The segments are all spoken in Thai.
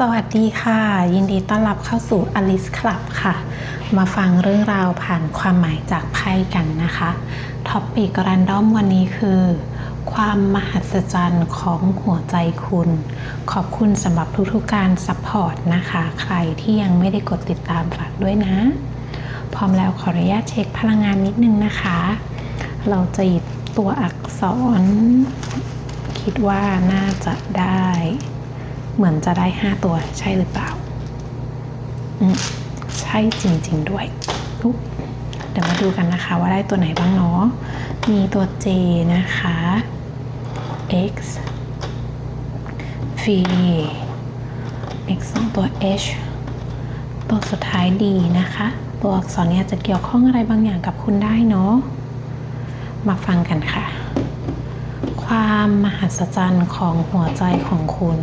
สวัสดีค่ะ ยินดีต้อนรับเข้าสู่ Alice Club ค่ะ มาฟังเรื่องราวผ่านความหมายจากไพ่กันนะคะท็อปปิกรันดอมวันนี้คือ ความมหัศจรรย์ของหัวใจคุณ ขอบคุณสำหรับทุกๆการซัพพอร์ตนะคะ ใครที่ยังไม่ได้กดติดตามฝากด้วยนะ พร้อมแล้วขออนุญาตเช็คพลังงานนิดนึงนะคะ เราจะหยิบตัวอักษร คิดว่าน่าจะได้ เหมือนจะได้ 5 ตัวใช่หรือเปล่า อืมใช่จริง ๆ ด้วยเดี๋ยวมาดูกันนะคะว่าได้ตัวไหนบ้างเนาะ มีตัว J นะคะ X V X สองตัว H ตัวสุดท้าย D นะคะ ตัวอักษรเนี้จะเกี่ยวข้องอะไรบางอย่างกับคุณได้เนาะ มาฟังกันค่ะ ความมหัศจรรย์ของหัวใจของคุณ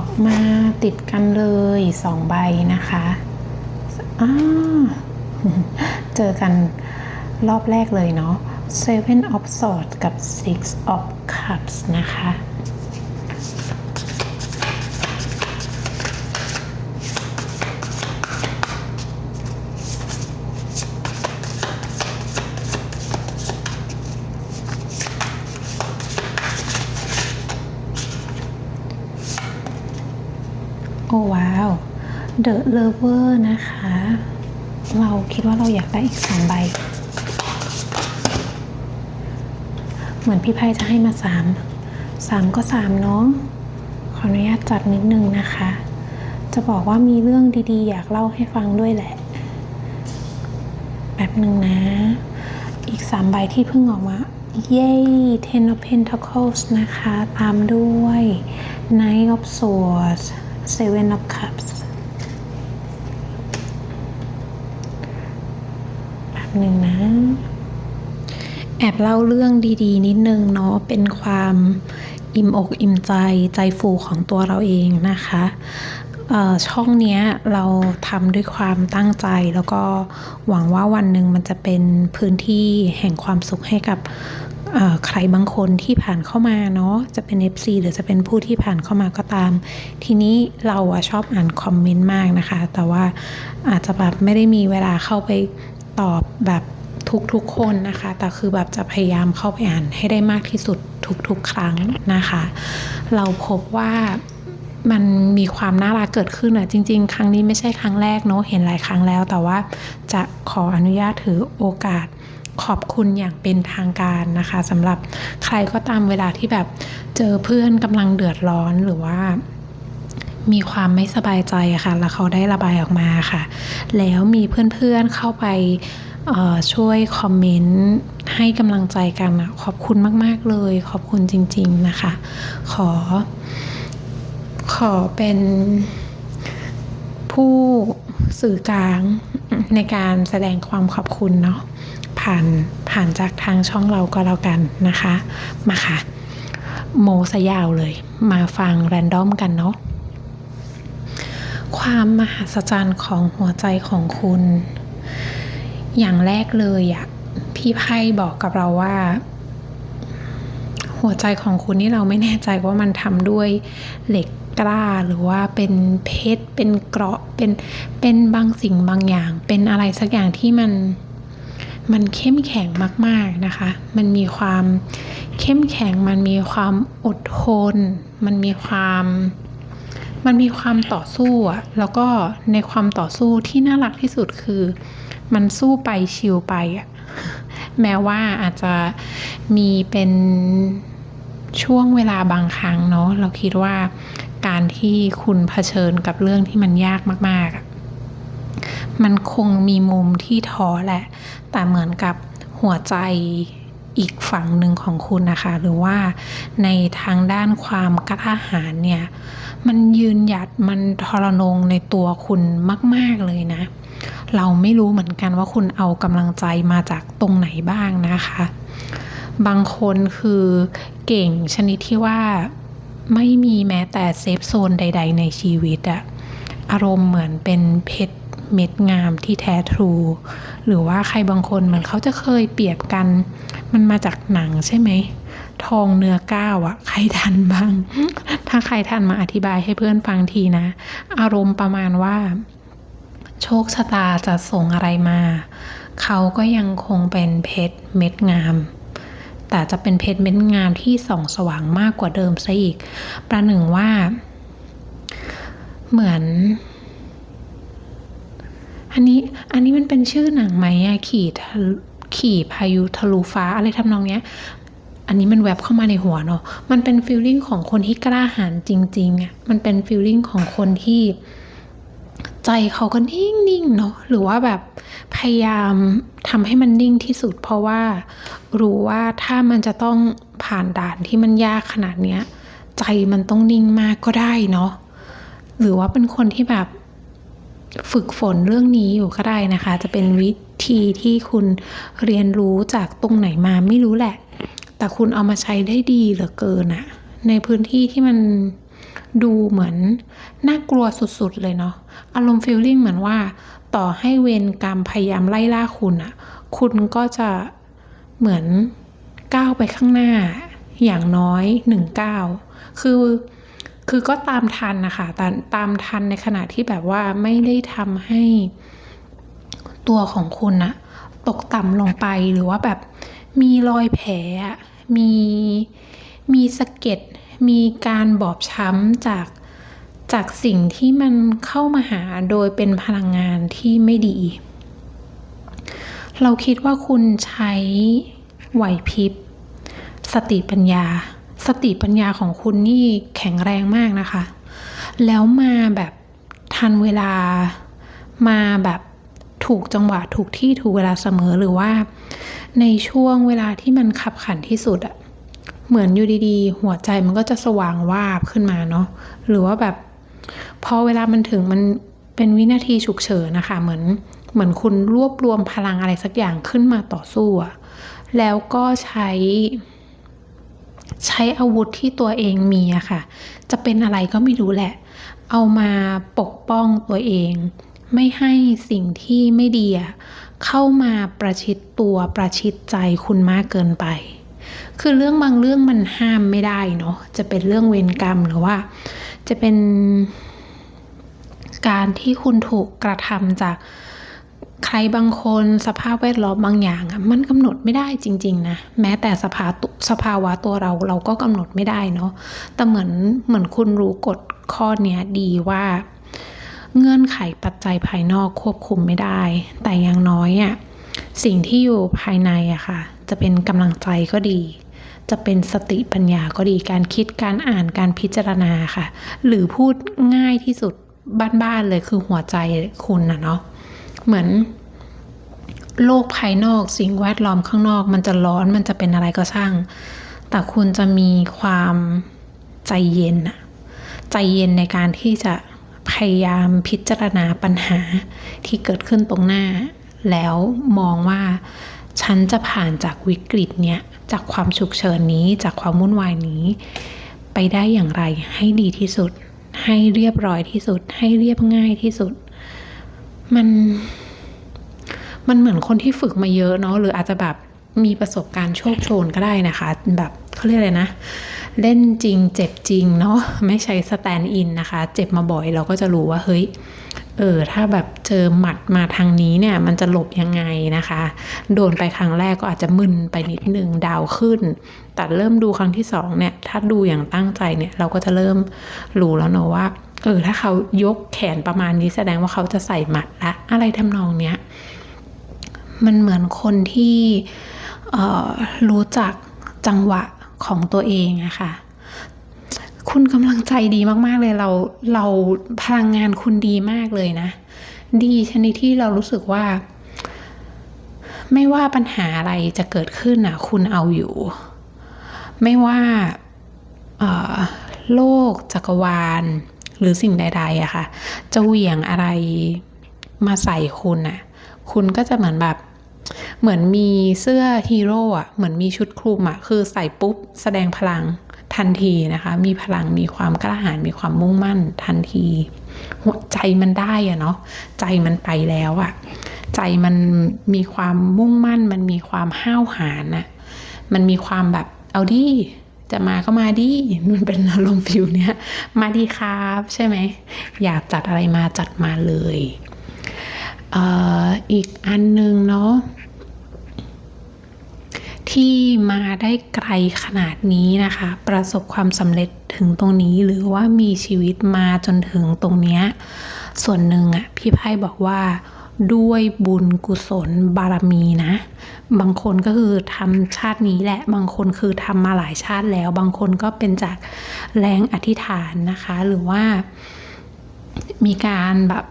ออกมาติดกันเลยสองใบนะคะอ้าเจอกันรอบแรกเลยเนาะ Seven of Swords กับ Six of Cups นะคะ โอ้ว้าว The Lover นะคะ เราคิดว่าเราอยากได้อีกสองใบ เหมือนพี่ไพ่จะให้มาสามสามก็สามเนาะขออนุญาตจัดนิดนึงนะคะ จะบอกว่ามีเรื่องดีๆ อยากเล่าให้ฟังด้วยแหละ แบบหนึ่งนะ อีกสามใบที่เพิ่งออกมา เย้ Ten of Pentacles นะคะ ตามด้วย Nine of Swords Seven of Cups แบบ หนึ่งนะ แอบเล่าเรื่องดีๆ นิดนึงเนาะเป็นความอิ่มอกอิ่มใจใจฟูของตัวเราเองนะคะช่องนี้เราทำด้วยความตั้งใจแล้วก็หวังว่าวันหนึ่งมันจะเป็นพื้นที่แห่งความสุขให้กับใครบางคนที่ผ่านเข้ามาเนาะจะเป็น FC หรือจะเป็นผู้ที่ผ่านเข้ามาก็ตาม ทีนี้เราอะชอบอ่านคอมเมนต์มากนะคะ แต่ว่าอาจจะแบบไม่ได้มีเวลาเข้าไป ตอบแบบทุกๆคนนะคะ แต่คือแบบจะพยายามเข้าไปอ่านให้ได้มากที่สุดทุกๆ ครั้งนะคะ เราพบว่ามันมีความน่ารักเกิดขึ้นอะจริง ๆ ครั้งนี้ไม่ใช่ครั้งแรกเนาะเห็นหลายครั้งแล้ว แต่ว่าจะขออนุญาตถือโอกาสขอบคุณอย่างเป็นทางการนะคะสำหรับใครก็ตามเวลาที่แบบเจอเพื่อนกำลังเดือดร้อนหรือว่า มีความไม่สบายใจค่ะ แล้วเขาได้ระบายออกมาค่ะ แล้วมีเพื่อนๆเข้าไปช่วยคอมเมนต์ให้กำลังใจกันอะขอบคุณมาก ๆ เลย ขอบคุณจริง ๆ นะคะ ขอ ขอเป็นผู้สื่อกลางในการแสดงความขอบคุณเนาะผ่านผ่านจากทางช่องเราก็แล้วกันนะคะ มาค่ะ โมสยาวเลย มาฟังแรนดอมกันเนาะ ความมหัศจรรย์ของหัวใจของคุณ อย่างแรกเลยอะพี่ไพ่บอกกับเราว่า หัวใจของคุณนี่เราไม่แน่ใจว่ามันทำด้วยเหล็กกล้าหรือว่าเป็นเพชรเป็นเกราะเป็นเป็นบางสิ่งบางอย่าง เป็นอะไรสักอย่างที่มันมันเข้มแข็งมาก ๆนะคะ มันมีความเข้มแข็ง มันมีความอดทน มันมีความ มันมีความต่อสู้อะแล้วก็ในความต่อสู้ที่น่ารักที่สุดคือ มันสู้ไปชิลไปอะแม้ว่าอาจจะมีเป็นช่วงเวลาบางครั้งเนาะเราคิดว่าการที่คุณเผชิญกับเรื่องที่มันยากมากๆ มันคงมีมุมที่ท้อแหละ แต่เหมือนกับหัวใจ อีกฝั่งหนึ่งของคุณนะคะ หรือว่าในทางด้านความกล้าหาญเนี่ย มันยืนหยัดมันทรนงในตัวคุณมาก ๆ เลยนะ เราไม่รู้เหมือนกันว่าคุณเอากำลังใจมาจากตรงไหนบ้างนะคะ บางคนคือเก่งชนิดที่ว่าไม่มีแม้แต่เซฟโซนใด ๆ ในชีวิตอะอารมณ์เหมือนเป็นเพชร เม็ดงามที่แท้ทรู หรือว่าใครบางคนเหมือนเขาจะเคยเปรียบกัน มันมาจากหนังใช่ไหม ทองเนื้อก้าวอะใครทันบ้าง ถ้าใครทันมาอธิบายให้เพื่อนฟังทีนะ อารมณ์ประมาณว่า โชคชะตาจะส่งอะไรมา เขาก็ยังคงเป็นเพชรเม็ดงามแต่จะเป็นเพชรเม็ดงามที่ส่องสว่างมากกว่าเดิมซะอีก ประหนึ่งว่า เหมือน อันนี้อันนี้มันเป็นชื่อหนังไหมอะขี่ทะลุขี่พายุทะลุฟ้าอะไรทำนองเนี้ย อันนี้มันแวบเข้ามาในหัวเนาะมันเป็นฟีลลิ่งของคนที่กล้าหาญจริงๆอะมันเป็นฟีลลิ่งของคนที่ใจเขาก็นิ่งๆเนาะหรือว่าแบบพยายามทำให้มันนิ่งที่สุด เพราะว่ารู้ว่าถ้ามันจะต้องผ่านด่านที่มันยากขนาดเนี้ย ใจมันต้องนิ่งมากก็ได้เนาะหรือว่าเป็นคนที่แบบ ฝึกฝนเรื่องนี้อยู่ก็ได้นะคะ จะเป็นวิธีที่คุณเรียนรู้จากตรงไหนมาไม่รู้แหละ แต่คุณเอามาใช้ได้ดีเหลือเกินอะในพื้นที่ที่มันดูเหมือนน่ากลัวสุดๆเลยเนาะอารมณ์ฟีลลิ่งเหมือนว่า ต่อให้เวรกรรมพยายามไล่ล่าคุณอะคุณก็จะเหมือนก้าวไปข้างหน้าอย่างน้อยหนึ่งก้าวคือ คือก็ตามทันนะคะตามตามทันในขณะที่แบบว่าไม่ได้ทำให้ตัวของคุณอะตกต่ำลงไปหรือว่าแบบมีรอยแผลมีมีสะเก็ดมีการบอบช้ำจากจากสิ่งที่มันเข้ามาหาโดยเป็นพลังงานที่ไม่ดี เราคิดว่าคุณใช้ไหวพริบ สติปัญญา สติปัญญาของคุณนี่แข็งแรงมากนะคะ แล้วมาแบบทันเวลามาแบบถูกจังหวะถูกที่ถูกเวลาเสมอหรือว่า ในช่วงเวลาที่มันขับขันที่สุดอะเหมือนอยู่ดีๆ หัวใจมันก็จะสว่างวาบขึ้นมาเนาะหรือว่าแบบ พอเวลามันถึงมันเป็นวินาทีฉุกเฉินนะคะ เหมือนเหมือนคุณรวบรวมพลังอะไรสักอย่างขึ้นมาต่อสู้อะแล้วก็ใช้ ใช้อาวุธที่ตัวเองมีอะค่ะ จะเป็นอะไรก็ไม่รู้แหละ เอามาปกป้องตัวเอง ไม่ให้สิ่งที่ไม่ดีเข้ามาประชิดตัวประชิดใจคุณมากเกินไป คือเรื่องบางเรื่องมันห้ามไม่ได้เนาะจะเป็นเรื่องเวรกรรมหรือว่า จะเป็นการที่คุณถูกกระทำจาก ใครบางคนสภาพแวดล้อมบางอย่างอะมันกำหนดไม่ได้จริง ๆ นะ แม้แต่สภาสภาวะตัวเราเราก็กำหนดไม่ได้เนาะแต่เหมือนเหมือนคุณรู้กฎข้อเนี้ยดีว่า เงื่อนไขปัจจัยภายนอกควบคุมไม่ได้ แต่อย่างน้อยอะสิ่งที่อยู่ภายในอะค่ะ จะเป็นกำลังใจก็ดี จะเป็นสติปัญญาก็ดีการคิดการอ่านการพิจารณาค่ะ หรือพูดง่ายที่สุดบ้านๆเลยคือหัวใจคุณนะเนาะ เหมือน โลกภายนอกสิ่งแวดล้อมข้างนอก มันจะร้อนมันจะเป็นอะไรก็ช่าง แต่คุณจะมีความใจเย็นอะใจเย็นในการที่จะพยายามพิจารณาปัญหาที่เกิดขึ้นตรงหน้า แล้วมองว่าฉันจะผ่านจากวิกฤตเนี้ยจากความฉุกเฉินนี้จากความวุ่นวายนี้ ไปได้อย่างไรให้ดีที่สุด ให้เรียบร้อยที่สุด ให้เรียบง่ายที่สุด มันมันเหมือนคนที่ฝึกมาเยอะเนาะหรืออาจจะแบบมีประสบการณ์โชคโชนก็ได้นะคะ แบบเขาเรียกอะไรนะ เล่นจริงเจ็บจริงเนาะไม่ใช่สแตนด์อินนะคะ เจ็บมาบ่อยเราก็จะรู้ว่าเฮ้ยเออถ้าแบบเจอหมัดมาทางนี้เนี่ย มันจะหลบยังไงนะคะ โดนไปครั้งแรกก็อาจจะมึนไปนิดนึงดาวขึ้น แต่เริ่มดูครั้งที่สองเนี่ย ถ้าดูอย่างตั้งใจเนี่ย เราก็จะเริ่มรู้แล้วเนอะว่า เออถ้าเขายกแขนประมาณนี้แสดงว่าเขาจะใส่หมัดละอะไรทำนองเนี้ยมันเหมือนคนที่รู้จักจังหวะของตัวเองอะค่ะ คุณกำลังใจดีมาก ๆ เลยเราเราพลังงานคุณดีมากเลยนะ ดีชนิดที่เรารู้สึกว่า ไม่ว่าปัญหาอะไรจะเกิดขึ้นอะคุณเอาอยู่ ไม่ว่าโลกจักรวาล หรือสิ่งใดๆอะค่ะ จะเหวี่ยงอะไรมาใส่คุณอะคุณก็จะเหมือนแบบ เหมือนมีเสื้อฮีโร่อะเหมือนมีชุดคลุมอะคือใส่ปุ๊บ แสดงพลังทันทีนะคะ มีพลังมีความกล้าหาญมีความมุ่งมั่นทันที หัวใจมันได้อะเนาะใจมันไปแล้วอะใจมันมีความมุ่งมั่น มันมีความห้าวหาญอะมันมีความแบบเอาดิ จะมาก็มาดิมันเป็นอารมณ์ฟิลเนี้ย มาดีครับ ใช่ไหม อยากจัดอะไรมาจัดมาเลยเอ่ออีกอันหนึ่งเนาะที่มาได้ไกลขนาดนี้นะคะ ประสบความสำเร็จถึงตรงนี้หรือว่ามีชีวิตมาจนถึงตรงเนี้ยส่วนหนึ่งอะพี่ไพ่บอกว่า ด้วยบุญกุศลบารมีนะ บางคนก็คือทำชาตินี้แหละ บางคนคือทำมาหลายชาติแล้ว บางคนก็เป็นจากแรงอธิษฐานนะคะ หรือว่ามีการแบบ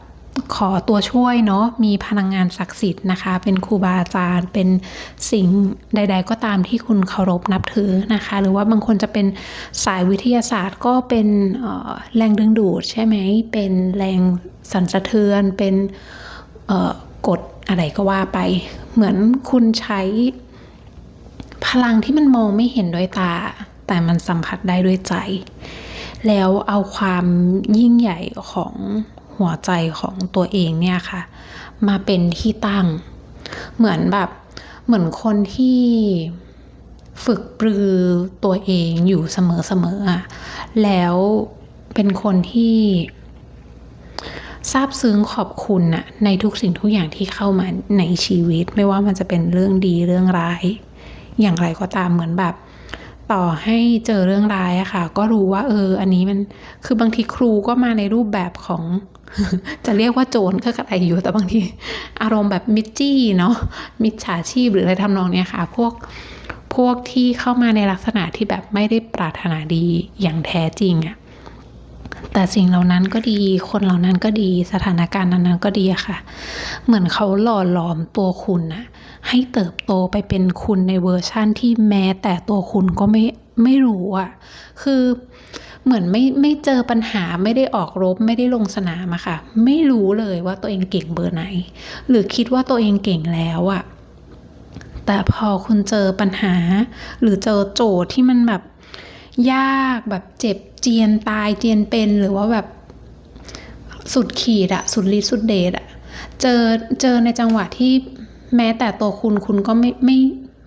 ขอตัวช่วยเนาะมีพลังงานศักดิ์สิทธิ์นะคะ เป็นครูบาอาจารย์ เป็นสิ่งใด ๆ ก็ตามที่คุณเคารพนับถือนะคะ หรือว่าบางคนจะเป็นสายวิทยาศาสตร์ก็เป็นแรงดึงดูดใช่ไหมเป็นแรงสั่นสะเทือนเป็น กดอะไรก็ว่าไป เหมือนคุณใช้พลังที่มันมองไม่เห็นด้วยตา แต่มันสัมผัสได้ด้วยใจ แล้วเอาความยิ่งใหญ่ของหัวใจของตัวเองเนี่ยค่ะ มาเป็นที่ตั้ง เหมือนแบบเหมือนคนที่ฝึกปรือตัวเองอยู่เสมอๆอะแล้วเป็นคนที่ ซาบซึ้งขอบคุณอะในทุกสิ่งทุกอย่างที่เข้ามาในชีวิต ไม่ว่ามันจะเป็นเรื่องดีเรื่องร้าย อย่างไรก็ตามเหมือนแบบ ต่อให้เจอเรื่องร้ายอะค่ะ ก็รู้ว่า เออ อันนี้มันคือบางทีครูก็มาในรูปแบบของ จะเรียกว่าโจรก็กระไรอยู่แต่บางที อารมณ์แบบมิจจี้เนาะมิจฉาชีพหรืออะไรทำนองเนี้ยค่ะ พวกพวกที่เข้ามาในลักษณะที่แบบไม่ได้ปรารถนาดีอย่างแท้จริงอะ แต่สิ่งเหล่านั้นก็ดี คนเหล่านั้นก็ดี สถานการณ์นั้นๆก็ดีอะค่ะ เหมือนเขาหล่อหลอมตัวคุณนะให้เติบโตไปเป็นคุณในเวอร์ชั่นที่แม้แต่ตัวคุณก็ไม่ไม่รู้อะคือเหมือนไม่ไม่เจอปัญหาไม่ได้ออกรบไม่ได้ลงสนามอะค่ะ ไม่รู้เลยว่าตัวเองเก่งเบอร์ไหน หรือคิดว่าตัวเองเก่งแล้วอะแต่พอคุณเจอปัญหา หรือเจอโจทย์ที่มันแบบ ยากแบบเจ็บเจียนตายเจียนเป็นหรือว่าแบบสุดขีดอะสุดฤทธิ์สุดเดชอะเจอเจอในจังหวะที่แม้แต่ตัวคุณคุณก็ไม่ไม่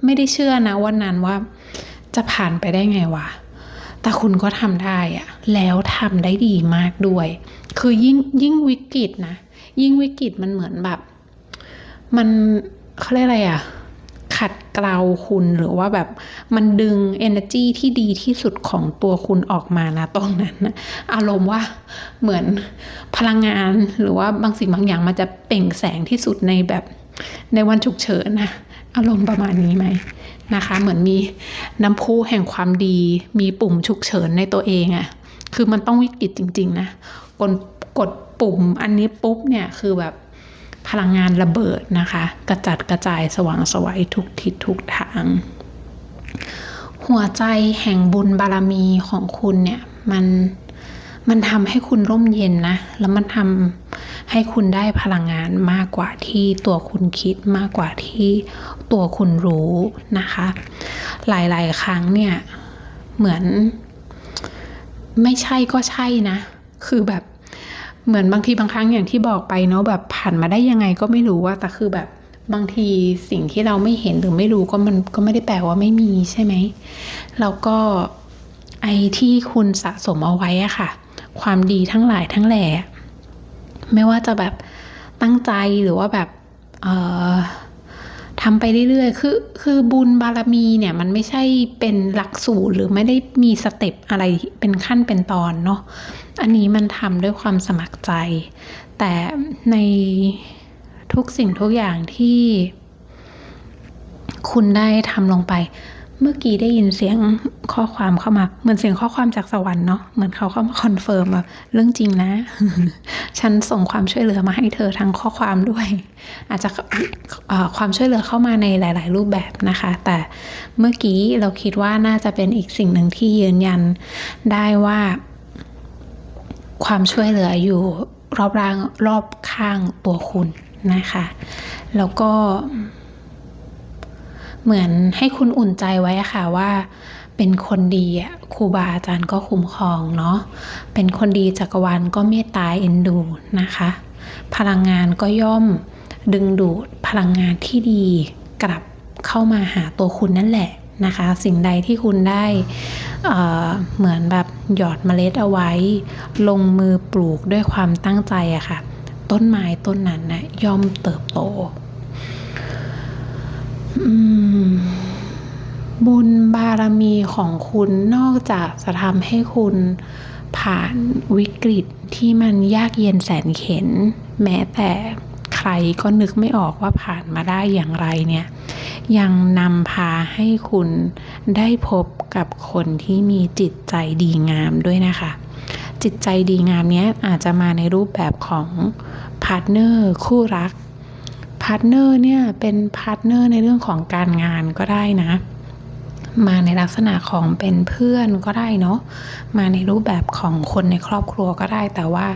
ไม่ได้เชื่อนะวันนั้นว่า จะผ่านไปได้ไงวะแต่คุณก็ทำได้อะแล้วทำได้ดีมากด้วย คือยิ่งยิ่งวิกฤตนะ ยิ่งวิกฤตมันเหมือนแบบ มันเขาเรียกอะไรอะ ขัดเกลาคุณหรือว่าแบบมันดึง energy ที่ดีที่สุดของตัวคุณออกมานะตรงนั้นนะอารมณ์ว่าเหมือนพลังงานหรือว่าบางสิ่งบางอย่างมันจะเปล่งแสงที่สุดในแบบในวันฉุกเฉินนะอารมณ์ประมาณนี้ไหมนะคะ เหมือนมีน้ำพุแห่งความดี มีปุ่มฉุกเฉินในตัวเองอะคือมันต้องวิกฤตจริง ๆ นะกดกดปุ่มอันนี้ปุ๊บเนี่ยคือแบบ พลังงานระเบิดนะคะ กระจัดกระจายสว่างสวัยทุกทิศทุกทาง หัวใจแห่งบุญบารมีของคุณเนี่ยมันมันทำให้คุณร่มเย็นนะ แล้วมันทำให้คุณได้พลังงานมากกว่าที่ตัวคุณคิดมากกว่าที่ตัวคุณรู้นะคะ หลาย ๆ ครั้งเนี่ย เหมือน ไม่ใช่ก็ใช่นะ คือแบบ เหมือนบางทีบางครั้งอย่างที่บอกไปเนาะแบบผ่านมาได้ยังไงก็ไม่รู้ว่าแต่คือแบบบางทีสิ่งที่เราไม่เห็นหรือไม่รู้ก็มันก็ไม่ได้แปลว่าไม่มีใช่ไหมแล้วก็ไอที่คุณสะสมเอาไว้อะค่ะ ความดีทั้งหลายทั้งแหล่ไม่ว่าจะแบบตั้งใจหรือว่าแบบเออ ทำไปเรื่อยๆ คือคือบุญบารมีเนี่ยมันไม่ใช่เป็นหลักสูตรหรือไม่ได้มีสเต็ปอะไรเป็นขั้นเป็นตอนเนาะ อันนี้มันทำด้วยความสมัครใจ แต่ในทุกสิ่งทุกอย่างที่คุณได้ทำลงไป เมื่อกี้ได้ยินเสียงข้อความเข้ามา เหมือนเสียงข้อความจากสวรรค์เนาะเหมือนเขาเข้ามาคอนเฟิร์มแบบเรื่องจริงนะ ฉันส่งความช่วยเหลือมาให้เธอทั้งข้อความด้วย อาจจะความช่วยเหลือเข้ามาในหลาย ๆ รูปแบบนะคะ แต่เมื่อกี้เราคิดว่าน่าจะเป็นอีกสิ่งหนึ่งที่ยืนยันได้ว่า ความช่วยเหลืออยู่รอบร่างรอบข้างตัวคุณนะคะ แล้วก็ เหมือนให้คุณอุ่นใจไว้ค่ะว่าเป็นคนดีครูบาอาจารย์ก็คุ้มครองเนาะเป็นคนดีจักรวาลก็เมตตาเอ็นดูนะคะ พลังงานก็ย่อมดึงดูดพลังงานที่ดีกลับเข้ามาหาตัวคุณนั่นแหละนะคะ สิ่งใดที่คุณได้เเหมือนแบบหยอดเมล็ดเอาไว้ ลงมือปลูกด้วยความตั้งใจอะค่ะ ต้นไม้ต้นนั้นนะย่อมเติบโต บุญบารมีของคุณนอกจากจะทำให้คุณผ่านวิกฤตที่มันยากเย็นแสนเข็น แม้แต่ใครก็นึกไม่ออกว่าผ่านมาได้อย่างไรเนี่ย ยังนำพาให้คุณได้พบกับคนที่มีจิตใจดีงามด้วยนะคะ จิตใจดีงามเนี้ยอาจจะมาในรูปแบบของพาร์ทเนอร์คู่รัก พาร์ทเนอร์เนี่ยเป็นพาร์ทเนอร์ในเรื่องของการงานก็ได้นะ มาในลักษณะของเป็นเพื่อนก็ได้เนาะมาในรูปแบบของคนในครอบครัวก็ได้ แต่ว่า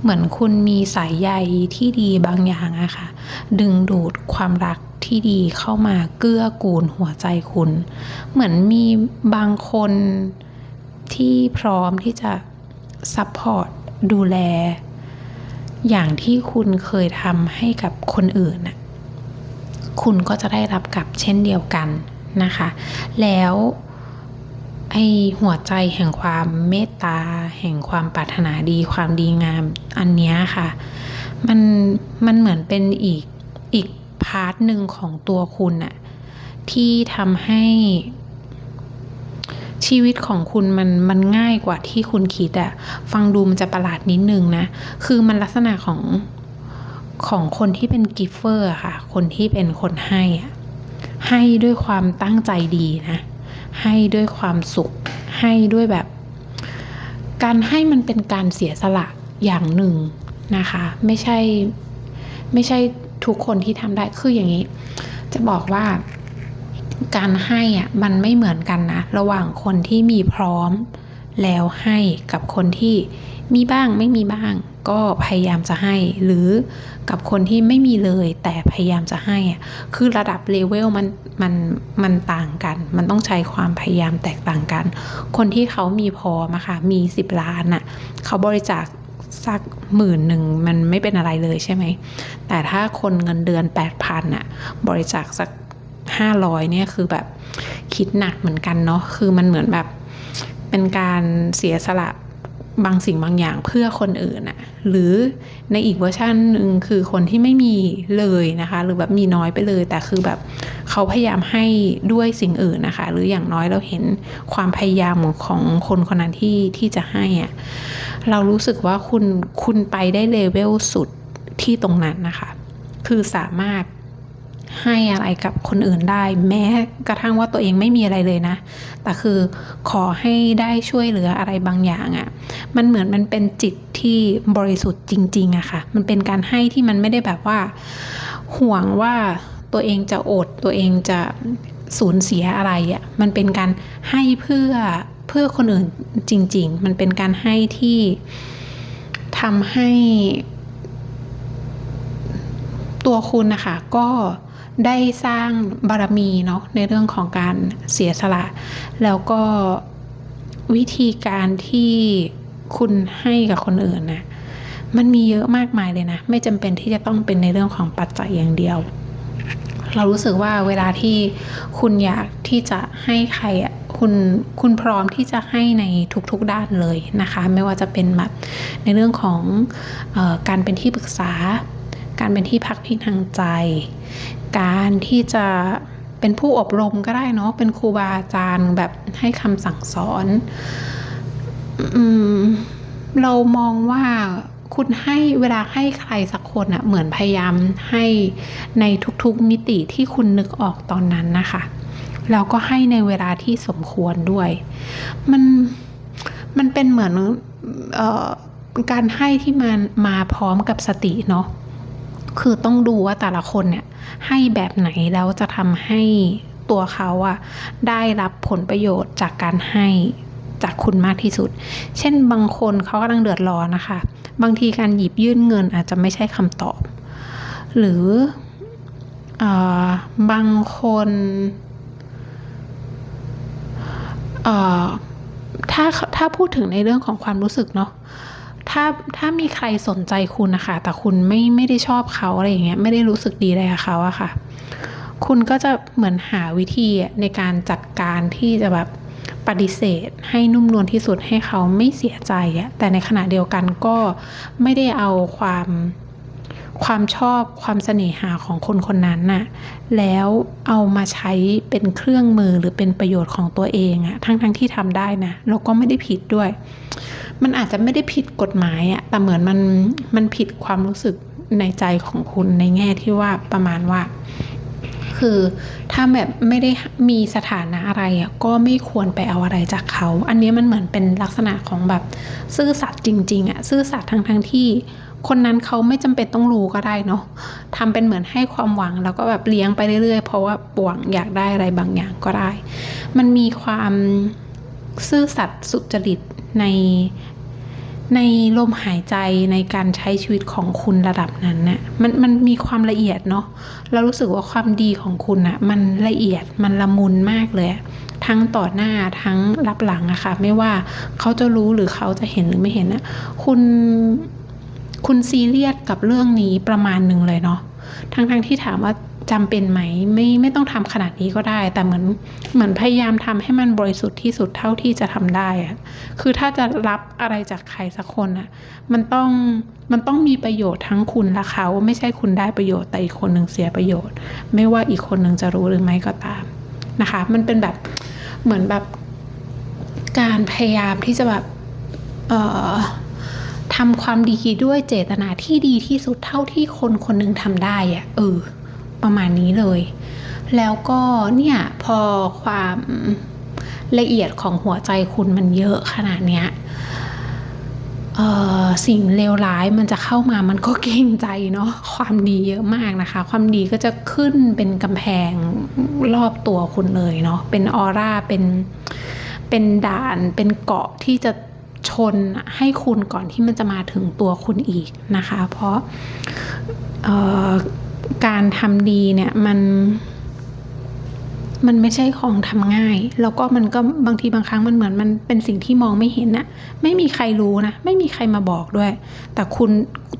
เหมือนคุณมีสายใยที่ดีบางอย่างอะค่ะ ดึงดูดความรักที่ดีเข้ามาเกื้อกูลหัวใจคุณ เหมือนมีบางคนที่พร้อมที่จะซัพพอร์ตดูแล อย่างที่คุณเคยทำให้กับคนอื่นน่ะคุณก็จะได้รับกลับเช่นเดียวกันนะคะ แล้วไอหัวใจแห่งความเมตตา แห่งความปรารถนาดีความดีงามอันนี้ค่ะ มันมันเหมือนเป็นอีกอีกพาร์ทหนึ่งของตัวคุณอะที่ทำให้ ชีวิตของคุณมันมันง่ายกว่าที่คุณคิดอะฟังดูมันจะประหลาดนิดนึงนะ คือมันลักษณะของของคนที่เป็นกิฟเฟอร์อะค่ะ คนที่เป็นคนให้อะให้ด้วยความตั้งใจดีนะ ให้ด้วยความสุข ให้ด้วยแบบ การให้มันเป็นการเสียสละอย่างหนึ่งนะคะ ไม่ใช่ไม่ใช่ทุกคนที่ทำได้คืออย่างนี้ จะบอกว่า การให้อะมันไม่เหมือนกันนะ ระหว่างคนที่มีพร้อมแล้วให้กับคนที่มีบ้างไม่มีบ้าง ก็พยายามจะให้ หรือกับคนที่ไม่มีเลย แต่พยายามจะให้อะคือระดับเลเวลมันมันมันต่างกัน มันต้องใช้ความพยายามแตกต่างกัน คนที่เขามีพอมอะค่ะมีสิบล้านอะเขาบริจาคสักหมื่นหนึ่งมันไม่เป็นอะไรเลยใช่ไหม แต่ถ้าคนเงินเดือนแปดพันอะบริจาคสัก ห้าร้อยเนี่ยคือแบบคิดหนักเหมือนกันเนาะคือมันเหมือนแบบเป็นการเสียสละบางสิ่งบางอย่างเพื่อคนอื่นอะหรือในอีกเวอร์ชันหนึ่งคือคนที่ไม่มีเลยนะคะ หรือแบบมีน้อยไปเลย แต่คือแบบเขาพยายามให้ด้วยสิ่งอื่นนะคะ หรืออย่างน้อยเราเห็นความพยายามของคนคนนั้นที่ที่จะให้อะเรารู้สึกว่าคุณคุณไปได้เลเวลสุดที่ตรงนั้นนะคะ คือสามารถ ให้อะไรกับคนอื่นได้ แม้กระทั่งว่าตัวเองไม่มีอะไรเลยนะ แต่คือขอให้ได้ช่วยเหลืออะไรบางอย่างอะ่ะ มันเหมือนมันเป็นจิตที่บริสุทธิ์จริงๆอะค่ะ มันเป็นการให้ที่มันไม่ได้แบบว่า ห่วงว่าตัวเองจะอดตัวเองจะสูญเสียอะไรอะ่ะ มันเป็นการให้เพื่อเพื่อคนอื่นจริง ๆ มันเป็นการให้ที่ทำให้ตัวคุณนะคะก็ ได้สร้างบารมีเนาะในเรื่องของการเสียสละ แล้วก็วิธีการที่คุณให้กับคนอื่นนะมันมีเยอะมากมายเลยนะ ไม่จำเป็นที่จะต้องเป็นในเรื่องของปัจจัยอย่างเดียว เรารู้สึกว่าเวลาที่คุณอยากที่จะให้ใครอะคุณคุณพร้อมที่จะให้ในทุกๆด้านเลยนะคะ ไม่ว่าจะเป็นแบบในเรื่องของออการเป็นที่ปรึกษา การเป็นที่พักพิงทางใจ การที่จะเป็นผู้อบรมก็ได้เนาะเป็นครูบาอาจารย์แบบให้คำสั่งสอนอเรามองว่าคุณให้เวลาให้ใครสักคนอะเหมือนพยายามให้ในทุกๆมิติที่คุณนึกออกตอนนั้นนะคะแล้วก็ให้ในเวลาที่สมควรด้วย มันมันเป็นเหมือนออการให้ที่มันมาพร้อมกับสติเนาะ คือต้องดูว่าแต่ละคนเนี่ยให้แบบไหนแล้วจะทำให้ตัวเขาอะได้รับผลประโยชน์จากการให้จากคุณมากที่สุด เช่นบางคนเขากำลังเดือดร้อนนะคะ บางทีการหยิบยื่นเงินอาจจะไม่ใช่คำตอบ หรืออบางคนถ้าถ้าพูดถึงในเรื่องของความรู้สึกเนาะ ถ้าถ้ามีใครสนใจคุณนะคะแต่คุณไม่ไม่ได้ชอบเขาอะไรอย่างเงี้ยไม่ได้รู้สึกดีอะไรกับเขาอะค่ะ คุณก็จะเหมือนหาวิธีในการจัดการที่จะแบบปฏิเสธ ให้นุ่มนวลที่สุดให้เขาไม่เสียใจอะแต่ในขณะเดียวกันก็ไม่ได้เอาความ ความชอบความเสน่หาของคนคนนั้นน่ะแล้วเอามาใช้เป็นเครื่องมือหรือเป็นประโยชน์ของตัวเองอะทั้งทั้งที่ทำได้นะแล้วก็ไม่ได้ผิดด้วย มันอาจจะไม่ได้ผิดกฎหมายอะแต่เหมือนมันมันผิดความรู้สึกในใจของคุณในแง่ที่ว่าประมาณว่า คือถ้าแบบไม่ได้มีสถานะอะไรอะก็ไม่ควรไปเอาอะไรจากเขา อันนี้มันเหมือนเป็นลักษณะของแบบซื่อสัตย์จริง ๆอะซื่อสัตย์ทั้งทั้งที่ คนนั้นเขาไม่จำเป็นต้องรู้ก็ได้เนาะทำเป็นเหมือนให้ความหวังแล้วก็แบบเลี้ยงไปเรื่อยๆ เพราะว่าหวังอยากได้อะไรบางอย่างก็ได้ มันมีความซื่อสัตย์สุจริตในในลมหายใจในการใช้ชีวิตของคุณระดับนั้นน่ะมันมันมีความละเอียดเนาะเรารู้สึกว่าความดีของคุณน่ะมันละเอียดมันละมุนมากเลยทั้งต่อหน้าทั้งรับหลังอะค่ะ ไม่ว่าเขาจะรู้หรือเขาจะเห็นหรือไม่เห็นนะคุณ คุณซีเรียสกับเรื่องนี้ประมาณหนึ่งเลยเนาะทั้งๆทที่ถามว่าจำเป็นไหมไม่ไม่ต้องทำขนาดนี้ก็ได้ แต่เหมือนเหมือนพยายามทำให้มันบริสุทธิ์ที่สุดเท่าที่จะทำได้อะคือถ้าจะรับอะไรจากใครสักคนอะมันต้องมันต้องมีประโยชน์ทั้งคุณและเขาไม่ใช่คุณได้ประโยชน์แต่อีกคนหนึ่งเสียประโยชน์ ไม่ว่าอีกคนหนึ่งจะรู้หรือไม่ก็ตามนะคะ มันเป็นแบบเหมือนแบบการพยายามที่จะแบบเออ ทำความดีด้วยเจตนาที่ดีที่สุดเท่าที่คนคนหนึงทำได้อะเออ ประมาณนี้เลย แล้วก็เนี่ยพอความละเอียดของหัวใจคุณมันเยอะขนาดเนี้ยสิ่งเลวร้ายมันจะเข้ามามันก็เกรงใจเนาะความดีเยอะมากนะคะ ความดีก็จะขึ้นเป็นกำแพงรอบตัวคุณเลยเนาะเป็นออร่าเป็นเป็นด่านเป็นเกาะที่จะ นให้คุณก่อนที่มันจะมาถึงตัวคุณอีกนะคะ เพราะการทำดีเนี่ยมัน มันไม่ใช่ของทำง่าย แล้วก็มันก็บางทีบางครั้งมันเหมือนมันเป็นสิ่งที่มองไม่เห็นนะไม่มีใครรู้นะ ไม่มีใครมาบอกด้วย แต่คุณ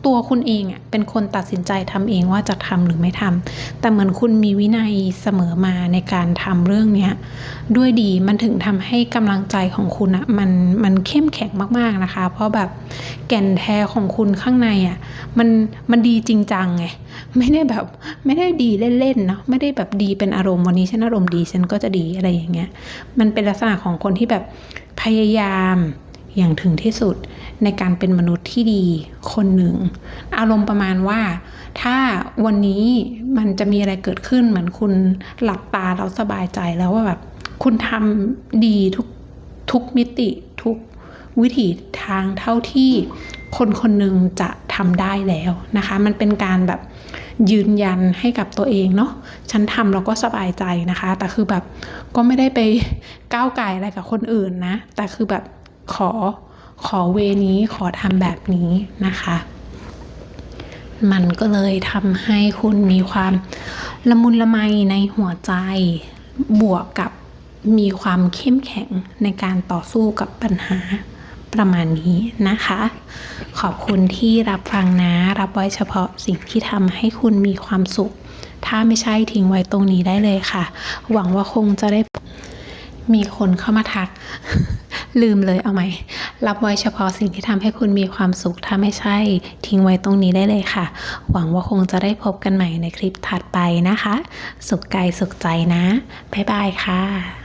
ตัวคุณเองอะเป็นคนตัดสินใจทำเองว่าจะทำหรือไม่ทำแต่เหมือนคุณมีวินัยเสมอมาในการทำเรื่องเนี้ยด้วยดีมันถึงทำให้กำลังใจของคุณอะมันมันเข้มแข็งมากๆนะคะ เพราะแบบแก่นแท้ของคุณข้างในอะมันมันดีจริงจังไง ไม่ได้แบบไม่ได้ดีเล่นๆเนาะไม่ได้แบบดีเป็นอารมณ์วันนี้ฉันอารมณ์ดีฉันก็จะดีอะไรอย่างเงี้ยมันเป็นลักษณะของคนที่แบบพยายามอย่างถึงที่สุดในการเป็นมนุษย์ที่ดีคนหนึ่ง อารมณ์ประมาณว่า ถ้าวันนี้มันจะมีอะไรเกิดขึ้นเหมือนคุณหลับตาแล้วสบายใจแล้วว่าแบบคุณทำดีทุกทุกมิติทุกวิถีทางเท่าที่คนคนหนึ่งจะทำได้แล้วนะคะ มันเป็นการแบบ ยืนยันให้กับตัวเองเนาะฉันทำแล้วก็สบายใจนะคะ แต่คือแบบก็ไม่ได้ไปก้าวไก่อะไรกับคนอื่นนะ แต่คือแบบขอขอเวนี้ขอทำแบบนี้นะคะ มันก็เลยทำให้คุณมีความละมุนละไมในหัวใจบวกกับมีความเข้มแข็งในการต่อสู้กับปัญหา ประมาณนี้นะคะ ขอบคุณที่รับฟังนะ รับไว้เฉพาะสิ่งที่ทำให้คุณมีความสุข ถ้าไม่ใช่ทิ้งไว้ตรงนี้ได้เลยค่ะ หวังว่าคงจะได้มีคนเข้ามาทัก ลืมเลยเอาไหมรับไว้เฉพาะสิ่งที่ทำให้คุณมีความสุข ถ้าไม่ใช่ทิ้งไว้ตรงนี้ได้เลยค่ะ หวังว่าคงจะได้พบกันใหม่ในคลิปถัดไปนะคะ สุขกายสุขใจนะ บ๊ายบายค่ะ